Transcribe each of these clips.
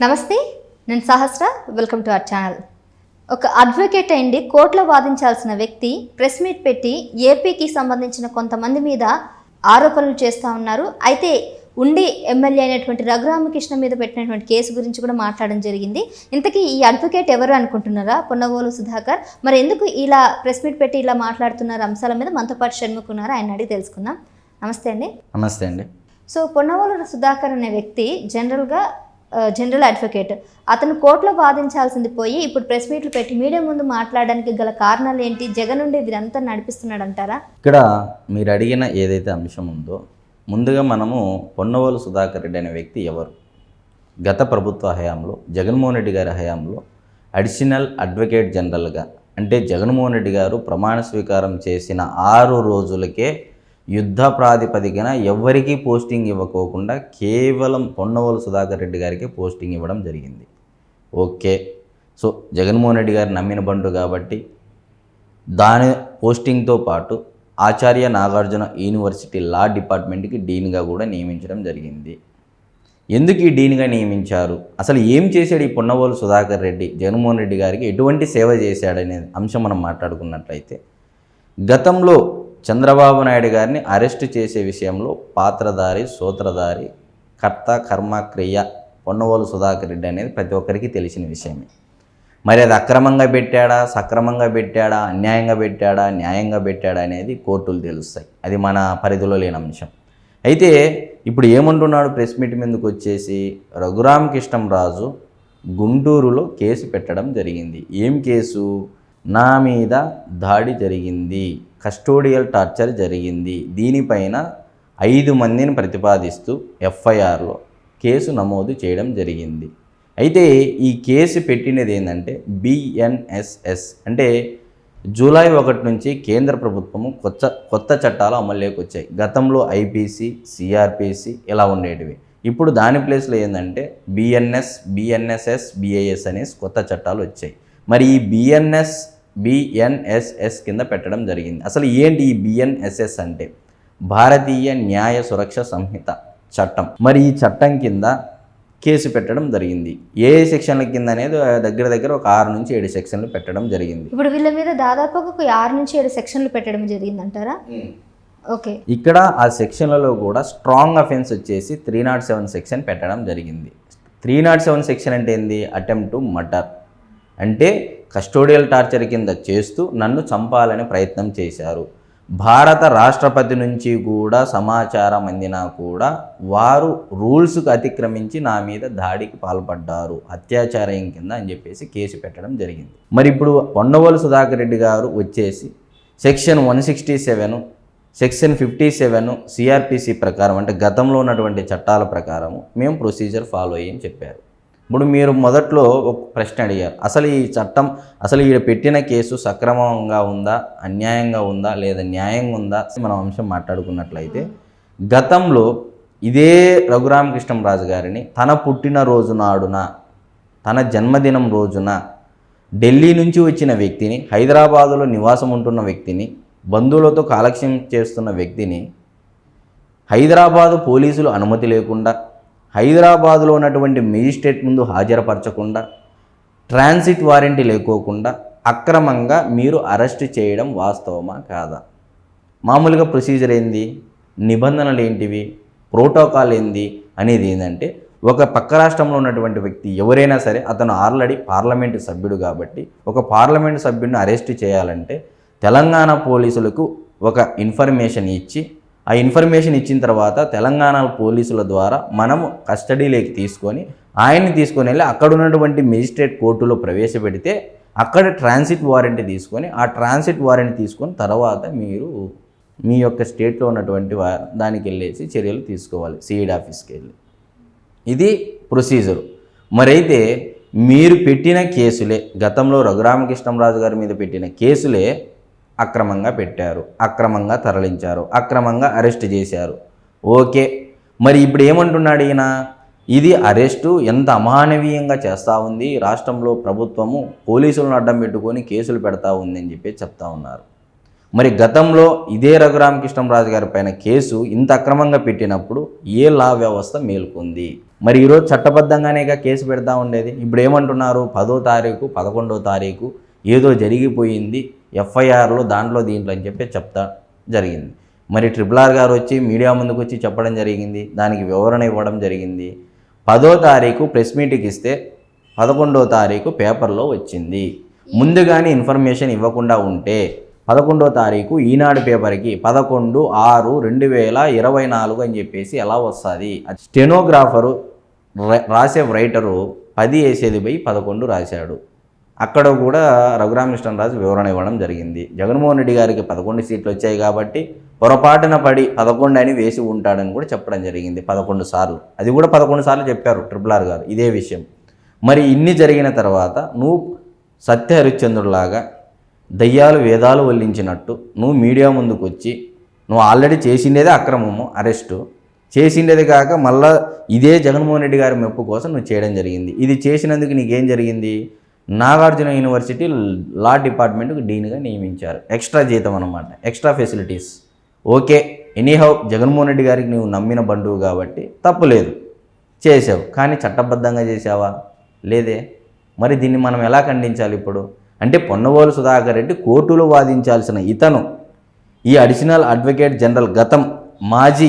నమస్తే నేను Sahasra. Welcome to our channel ఒక అడ్వకేట్ అయింది కోర్టులో వాదించాల్సిన వ్యక్తి ప్రెస్ మీట్ పెట్టి ఏపీకి సంబంధించిన కొంతమంది మీద ఆరోపణలు చేస్తూ ఉన్నారు. అయితే ఉండి ఎమ్మెల్యే అయినటువంటి రఘురామకృష్ణ మీద పెట్టినటువంటి కేసు గురించి కూడా మాట్లాడడం జరిగింది. ఇంతకీ ఈ అడ్వకేట్ ఎవరు అనుకుంటున్నారా? పొన్నవోలు సుధాకర్. మరి ఎందుకు ఇలా ప్రెస్ మీట్ పెట్టి ఇలా మాట్లాడుతున్నారు అంశాల మీద? మనతో పాటు షణ్ముకున్నారు ఆయన అడిగి తెలుసుకుందాం. నమస్తే అండి. నమస్తే అండి. సో పొన్నవోలు సుధాకర్ అనే వ్యక్తి జనరల్గా జనరల్ అడ్వకేట్ అతను కోర్టులో వాదించాల్సింది పోయి ఇప్పుడు ప్రెస్ మీట్లు పెట్టి మీడియా ముందు మాట్లాడడానికి గల కారణాలు ఏంటి జగన్ నుండి వీరంతా నడిపిస్తున్నాడు అంటారా ఇక్కడ మీరు అడిగిన ఏదైతే అంశం ఉందో ముందుగా మనము పొన్నవోలు సుధాకర్ రెడ్డి అనే వ్యక్తి ఎవరు? గత ప్రభుత్వ హయాంలో జగన్మోహన్ రెడ్డి గారి హయాంలో అడిషనల్ అడ్వకేట్ జనరల్గా అంటే జగన్మోహన్ రెడ్డి గారు ప్రమాణ స్వీకారం చేసిన ఆరు రోజులకే యుద్ధ ప్రాతిపదికన ఎవరికీ పోస్టింగ్ ఇవ్వకోకుండా కేవలం పొన్నవోలు సుధాకర్ రెడ్డి గారికి పోస్టింగ్ ఇవ్వడం జరిగింది. ఓకే. సో జగన్మోహన్ రెడ్డి గారు నమ్మిన బండు కాబట్టి దాని పోస్టింగ్తో పాటు ఆచార్య నాగార్జున యూనివర్సిటీ లా డిపార్ట్మెంట్కి డీన్గా కూడా నియమించడం జరిగింది. ఎందుకు ఈ డీన్గా నియమించారు? అసలు ఏం చేశాడు ఈ పొన్నవోలు సుధాకర్ రెడ్డి? జగన్మోహన్ రెడ్డి గారికి ఎటువంటి సేవ చేశాడనే అంశం మనం మాట్లాడుకున్నట్లయితే గతంలో చంద్రబాబు నాయుడు గారిని అరెస్ట్ చేసే విషయంలో పాత్రధారి సూత్రధారి కర్త కర్మ క్రియ పొన్నవోలు సుధాకర్ రెడ్డి అనేది ప్రతి ఒక్కరికి తెలిసిన విషయమే. మరి అది అక్రమంగా పెట్టాడా సక్రమంగా పెట్టాడా అన్యాయంగా పెట్టాడా న్యాయంగా పెట్టాడా అనేది కోర్టులు తెలుస్తాయి. అది మన పరిధిలో లేని అంశం. అయితే ఇప్పుడు ఏమంటున్నాడు ప్రెస్ మీట్ మీదకి వచ్చేసి రఘురామకృష్ణంరాజు గుంటూరులో కేసు పెట్టడం జరిగింది. ఏం కేసు? నా మీద దాడి జరిగింది. కస్టోడియల్ టార్చర్ జరిగింది. దీనిపైన ఐదు మందిని ప్రతిపాదిస్తూ ఎఫ్ఐఆర్లో కేసు నమోదు చేయడం జరిగింది. అయితే ఈ కేసు పెట్టినది ఏంటంటే బిఎన్ఎస్ఎస్ అంటే జూలై ఒకటి నుంచి కేంద్ర ప్రభుత్వము కొత్త కొత్త చట్టాలు అమల్లోకి వచ్చాయి. గతంలో ఐపీసీ సిఆర్పిసి ఇలా ఉండేటివి. ఇప్పుడు దాని ప్లేస్లో ఏంటంటే బిఎన్ఎస్ బిఎన్ఎస్ఎస్ బిఐఎస్ అనేసి కొత్త చట్టాలు వచ్చాయి. మరి ఈ బిఎన్ఎస్ బిఎన్ఎస్ఎస్ కింద పెట్టడం జరిగింది. అసలు ఏంటి ఈ బిఎన్ఎస్ఎస్ అంటే? భారతీయ న్యాయ సురక్ష సంహిత చట్టం. మరి ఈ చట్టం కింద కేసు పెట్టడం జరిగింది. ఏ సెక్షన్ల కింద అనేది దగ్గర దగ్గర ఒక ఆరు నుంచి ఏడు సెక్షన్లు పెట్టడం జరిగింది. ఇప్పుడు వీళ్ళ మీద దాదాపుగా ఒక ఆరు నుంచి ఏడు సెక్షన్లు పెట్టడం జరిగింది అంటారా ఓకే. ఇక్కడ ఆ సెక్షన్లలో కూడా స్ట్రాంగ్ అఫెన్స్ వచ్చేసి త్రీ నాట్ సెవెన్ సెక్షన్ పెట్టడం జరిగింది. త్రీ నాట్ సెవెన్ సెక్షన్ అంటే ఏంది? Attempt to murder. అంటే కస్టోడియల్ టార్చర్ కింద చేస్తూ నన్ను చంపాలని ప్రయత్నం చేశారు. భారత రాష్ట్రపతి నుంచి కూడా సమాచారం అందినా కూడా వారు రూల్స్కు అతిక్రమించి నా మీద దాడికి పాల్పడ్డారు. అత్యాచారం కింద అని చెప్పేసి కేసు పెట్టడం జరిగింది. మరి ఇప్పుడు పొన్నవోలు సుధాకర్ రెడ్డి గారు వచ్చేసి section one sixty seven section fifty seven CRPC ప్రకారం అంటే గతంలో ఉన్నటువంటి చట్టాల ప్రకారము మేము ప్రొసీజర్ ఫాలో అయ్యని చెప్పారు. ఇప్పుడు మీరు మొదట్లో ఒక ప్రశ్న అడిగారు. అసలు ఈ చట్టం అసలు ఈడ పెట్టిన కేసు సక్రమంగా ఉందా అన్యాయంగా ఉందా లేదా న్యాయంగా ఉందా మనం అంశం మాట్లాడుకున్నట్లయితే గతంలో ఇదే రఘురామకృష్ణంరాజు గారిని తన పుట్టినరోజు నాడున తన జన్మదినం రోజున ఢిల్లీ నుంచి వచ్చిన వ్యక్తిని హైదరాబాదులో నివాసం ఉంటున్న వ్యక్తిని బంధువులతో కాలక్షేపం చేస్తున్న వ్యక్తిని హైదరాబాదు పోలీసులు అనుమతి లేకుండా హైదరాబాదులో ఉన్నటువంటి మేజిస్ట్రేట్ ముందు హాజరుపరచకుండా ట్రాన్సిట్ వారెంట్ లేకోకుండా అక్రమంగా మీరు అరెస్ట్ చేయడం వాస్తవమా కాదా? మామూలుగా ప్రొసీజర్ ఏంది? నిబంధనలు ఏంటివి? ప్రోటోకాల్ ఏంది? అనేది ఏంటంటే ఒక పక్క రాష్ట్రంలో ఉన్నటువంటి వ్యక్తి ఎవరైనా సరే అతను ఆల్రెడీ పార్లమెంటు సభ్యుడు కాబట్టి ఒక పార్లమెంటు సభ్యుడిని అరెస్ట్ చేయాలంటే తెలంగాణ పోలీసులకు ఒక ఇన్ఫర్మేషన్ ఇచ్చి ఆ ఇన్ఫర్మేషన్ ఇచ్చిన తర్వాత తెలంగాణ పోలీసుల ద్వారా మనము కస్టడీలోకి తీసుకొని ఆయన్ని తీసుకొని వెళ్ళి అక్కడ ఉన్నటువంటి మెజిస్ట్రేట్ కోర్టులో ప్రవేశపెడితే అక్కడ ట్రాన్సిట్ వారెంట్ తీసుకొని ఆ ట్రాన్సిట్ వారెంట్ తీసుకొని తర్వాత మీరు మీ యొక్క స్టేట్లో ఉన్నటువంటి వా దానికి వెళ్ళేసి చర్యలు తీసుకోవాలి సిఈడి ఆఫీస్కి వెళ్ళి. ఇది ప్రొసీజరు. మరైతే మీరు పెట్టిన కేసులే గతంలో రఘురామకృష్ణంరాజు గారి మీద పెట్టిన కేసులే అక్రమంగా పెట్టారు అక్రమంగా తరలించారు అక్రమంగా అరెస్ట్ చేశారు. ఓకే. మరి ఇప్పుడు ఏమంటున్నాడు ఈయన? ఇది అరెస్టు ఎంత అమానవీయంగా చేస్తూ ఉంది? రాష్ట్రంలో ప్రభుత్వము పోలీసులను అడ్డం పెట్టుకొని కేసులు పెడతా ఉందని చెప్పి చెప్తా ఉన్నారు. మరి గతంలో ఇదే రఘురామకృష్ణంరాజు గారి పైన కేసు ఇంత అక్రమంగా పెట్టినప్పుడు ఏ లా వ్యవస్థ మేల్కొంది? మరి ఈరోజు చట్టబద్ధంగానేగా కేసు పెడతా ఉండేది? ఇప్పుడు ఏమంటున్నారు? పదో తారీఖు పదకొండో తారీఖు ఏదో జరిగిపోయింది. ఎఫ్ఐఆర్లో దాంట్లో దీంట్లో అని చెప్పి చెప్తా జరిగింది. మరి ట్రిపుల్ ఆర్ గారు వచ్చి మీడియా ముందుకు వచ్చి చెప్పడం జరిగింది. దానికి వివరణ ఇవ్వడం జరిగింది. పదో తారీఖు ప్రెస్ మీట్కి ఇస్తే పదకొండో తారీఖు పేపర్లో వచ్చింది. ముందుగానే ఇన్ఫర్మేషన్ ఇవ్వకుండా ఉంటే పదకొండో తారీఖు ఈనాడు పేపర్కి పదకొండు ఆరు రెండు వేల ఇరవై నాలుగు అని చెప్పేసి ఎలా వస్తుంది? స్టెనోగ్రాఫరు రాసే రైటరు పది వేసేది పోయి పదకొండు రాశాడు. అక్కడ కూడా రఘురామకృష్ణరాజు వివరణ ఇవ్వడం జరిగింది. జగన్మోహన్ రెడ్డి గారికి పదకొండు సీట్లు వచ్చాయి కాబట్టి పొరపాటున పడి పదకొండు అని వేసి ఉంటాడని కూడా చెప్పడం జరిగింది పదకొండు సార్లు. అది కూడా పదకొండు సార్లు చెప్పారు ట్రిపుల్ ఆర్ గారు ఇదే విషయం. మరి ఇన్ని జరిగిన తర్వాత నువ్వు సత్య హరిశ్చంద్రులాగా దయ్యాలు వేదాలు వల్లించినట్టు నువ్వు మీడియా ముందుకు వచ్చి నువ్వు ఆల్రెడీ చేసిండేదే అక్రమము అరెస్టు చేసిండేది కాక మళ్ళా ఇదే జగన్మోహన్ రెడ్డి గారి మెప్పు కోసం నువ్వు చేయడం జరిగింది. ఇది చేసినందుకు నీకేం జరిగింది? నాగార్జున యూనివర్సిటీ లా డిపార్ట్మెంట్కు డీన్గా నియమించారు. ఎక్స్ట్రా జీతం అనమాట extra facilities. Okay anyhow Jaganmohan Reddy గారికి నువ్వు నమ్మిన బండువు కాబట్టి తప్పులేదు చేసావు కానీ చట్టబద్ధంగా చేసావా లేదే. మరి దీన్ని మనం ఎలా ఖండించాలి ఇప్పుడు? అంటే పొన్నవోలు సుధాకర్ రెడ్డి కోర్టులో వాదించాల్సిన ఇతను ఈ అడిషనల్ అడ్వకేట్ జనరల్ గతం మాజీ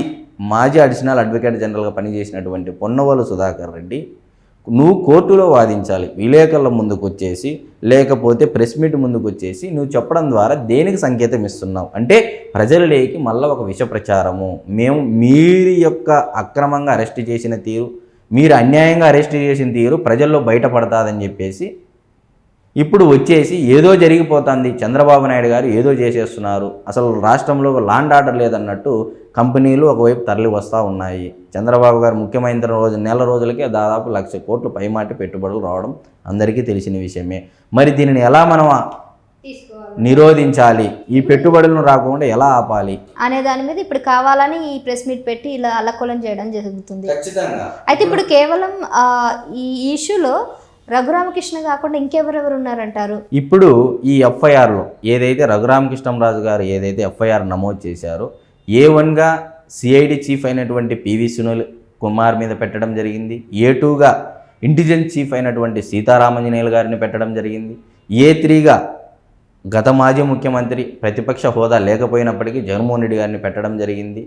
మాజీ అడిషనల్ అడ్వకేట్ జనరల్గా పనిచేసినటువంటి పొన్నవోలు సుధాకర్ రెడ్డి నువ్వు కోర్టులో వాదించాలి. విలేకరుల ముందుకు వచ్చేసి లేకపోతే ప్రెస్ మీట్ ముందుకు వచ్చేసి నువ్వు చెప్పడం ద్వారా దేనికి సంకేతం ఇస్తున్నావు? అంటే ప్రజలలోకి మళ్ళీ ఒక విష ప్రచారము. మేము మీరు యొక్క అక్రమంగా అరెస్ట్ చేసిన తీరు మీరు అన్యాయంగా అరెస్ట్ చేసిన తీరు ప్రజల్లో బయటపడతాదని చెప్పేసి ఇప్పుడు వచ్చేసి ఏదో జరిగిపోతుంది. చంద్రబాబు నాయుడు గారు ఏదో చేసేస్తున్నారు. అసలు రాష్ట్రంలో లాండ్ ఆర్డర్ లేదన్నట్టు కంపెనీలు ఒకవైపు తరలి వస్తూ ఉన్నాయి. చంద్రబాబు గారు ముఖ్యమైన రోజు నెల రోజులకే దాదాపు లక్ష కోట్లు పైమాటి పెట్టుబడులు రావడం అందరికీ తెలిసిన విషయమే. మరి దీనిని ఎలా మనం నిరోధించాలి? ఈ పెట్టుబడులను రాకుండా ఎలా ఆపాలి? అనే దాని మీద ఇప్పుడు కావాలని ఈ ప్రెస్ మీట్ పెట్టి ఇలా అల్లకొలం చేయడం జరుగుతుంది. ఖచ్చితంగా. అయితే ఇప్పుడు కేవలం ఈ ఇష్యూలో రఘురామకృష్ణ కాకుండా ఇంకెవరెవరు ఉన్నారంటారు? ఇప్పుడు ఈ ఎఫ్ఐఆర్లో ఏదైతే రఘురామకృష్ణంరాజు గారు ఏదైతే ఎఫ్ఐఆర్ నమోదు చేశారో ఏ వన్గా సిఐడి చీఫ్ అయినటువంటి పివి సునీల్ కుమార్ మీద పెట్టడం జరిగింది ఏ టూగా ఇంటెలిజెన్స్ చీఫ్ అయినటువంటి సీతారామంజనేయులు గారిని పెట్టడం జరిగింది ఏ త్రీగా గత మాజీ ముఖ్యమంత్రి ప్రతిపక్ష హోదా లేకపోయినప్పటికీ జగన్మోహన్ రెడ్డి గారిని పెట్టడం జరిగింది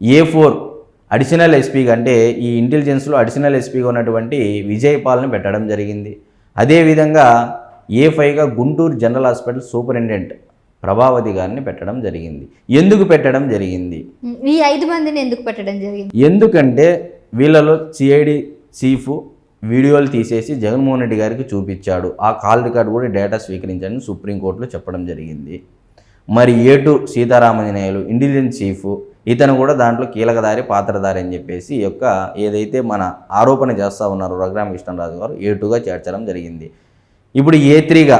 ఏ ఫోర్ అడిషనల్ ఎస్పీగా అంటే ఈ ఇంటెలిజెన్స్లో అడిషనల్ ఎస్పీగా ఉన్నటువంటి విజయ్ పాల్ని పెట్టడం జరిగింది. అదేవిధంగా ఏ ఫైవ్గా Guntur general hospital superintendent Prabhavati గారిని పెట్టడం జరిగింది. ఎందుకు పెట్టడం జరిగింది? ఈ ఐదు మందిని ఎందుకు పెట్టడం జరిగింది? ఎందుకంటే వీళ్ళలో సిఐడి చీఫ్ వీడియోలు తీసేసి జగన్మోహన్ రెడ్డి గారికి చూపించాడు. ఆ కాల్ రికార్డు కూడా డేటా స్వీకరించని సుప్రీంకోర్టులో చెప్పడం జరిగింది. మరి ఏటు సీతారామజనేయులు ఇంటెలిజెన్స్ చీఫ్ ఇతను కూడా దాంట్లో కీలకదారి పాత్రధారి అని చెప్పేసి ఈ యొక్క ఏదైతే మన ఆరోపణ చేస్తూ ఉన్నారో రఘురామ కృష్ణరాజు గారు ఏటుగా చేర్చడం జరిగింది. ఇప్పుడు ఏ త్రీగా?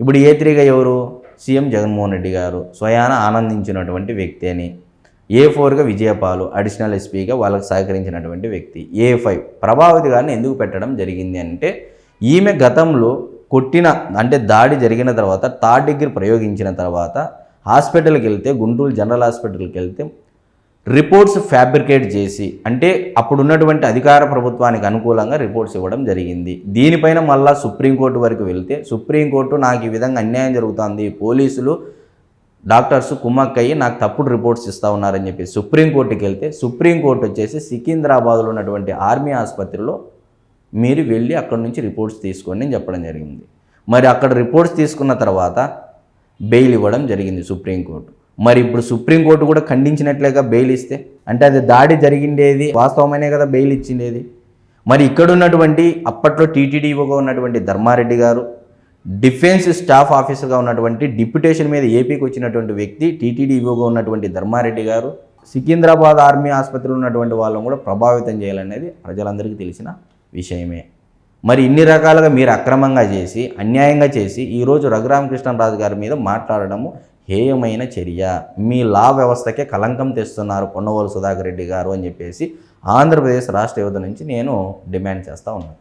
ఇప్పుడు ఏ త్రీగా ఎవరు? సీఎం జగన్మోహన్ రెడ్డి గారు స్వయాన ఆనందించినటువంటి వ్యక్తి అని. ఏ ఫోర్గా? విజయపాలు అడిషనల్ ఎస్పీగా వాళ్ళకి సహకరించినటువంటి వ్యక్తి. ఏ ఫైవ్? ప్రభావతి గారిని ఎందుకు పెట్టడం జరిగింది అంటే ఈమె గతంలో కొట్టిన అంటే దాడి జరిగిన తర్వాత థర్డ్ డిగ్రీ ప్రయోగించిన తర్వాత హాస్పిటల్కి వెళ్తే గుంటూరు జనరల్ హాస్పిటల్కి వెళ్తే రిపోర్ట్స్ ఫ్యాబ్రికేట్ చేసి అంటే అప్పుడు ఉన్నటువంటి అధికార ప్రభుత్వానికి అనుకూలంగా రిపోర్ట్స్ ఇవ్వడం జరిగింది. దీనిపైన మళ్ళా సుప్రీంకోర్టు వరకు వెళ్తే సుప్రీంకోర్టు నాకు ఈ విధంగా అన్యాయం జరుగుతుంది పోలీసులు డాక్టర్స్ కుమ్మక్కయ్యి నాకు తప్పుడు రిపోర్ట్స్ ఇస్తూ ఉన్నారని చెప్పి సుప్రీంకోర్టుకి వెళ్తే సుప్రీంకోర్టు వచ్చేసి సికింద్రాబాద్లో ఉన్నటువంటి ఆర్మీ ఆసుపత్రిలో మీరు వెళ్ళి అక్కడి నుంచి రిపోర్ట్స్ తీసుకోండి అని చెప్పడం జరిగింది. మరి అక్కడ రిపోర్ట్స్ తీసుకున్న తర్వాత బెయిల్ ఇవ్వడం జరిగింది సుప్రీంకోర్టు. మరి ఇప్పుడు సుప్రీంకోర్టు కూడా ఖండించినట్లేగా బెయిల్ ఇస్తే? అంటే అది దాడి జరిగిండేది వాస్తవమైనే కదా బెయిల్ ఇచ్చిండేది? మరి ఇక్కడ ఉన్నటువంటి అప్పట్లో టీటీడీఓగా ఉన్నటువంటి ధర్మారెడ్డి గారు డిఫెన్స్ స్టాఫ్ ఆఫీసర్గా ఉన్నటువంటి డిప్యుటేషన్ మీద ఏపీకి వచ్చినటువంటి వ్యక్తి టీటీడీఓగా ఉన్నటువంటి ధర్మారెడ్డి గారు సికింద్రాబాద్ ఆర్మీ ఆసుపత్రిలో ఉన్నటువంటి వాళ్ళని కూడా ప్రభావితం చేయాలనేది ప్రజలందరికీ తెలిసిన విషయమే. మరి ఇన్ని రకాలుగా మీరు అక్రమంగా చేసి అన్యాయంగా చేసి ఈరోజు రఘురామకృష్ణరాజు గారి మీద మాట్లాడడము హేయమైన చర్య. మీ లా వ్యవస్థకే కలంకం తెస్తున్నారు పొన్నవోలు సుధాకర్ రెడ్డి గారు అని చెప్పేసి ఆంధ్రప్రదేశ్ రాష్ట్ర యువత నుంచి నేను డిమాండ్ చేస్తూ ఉన్నాను.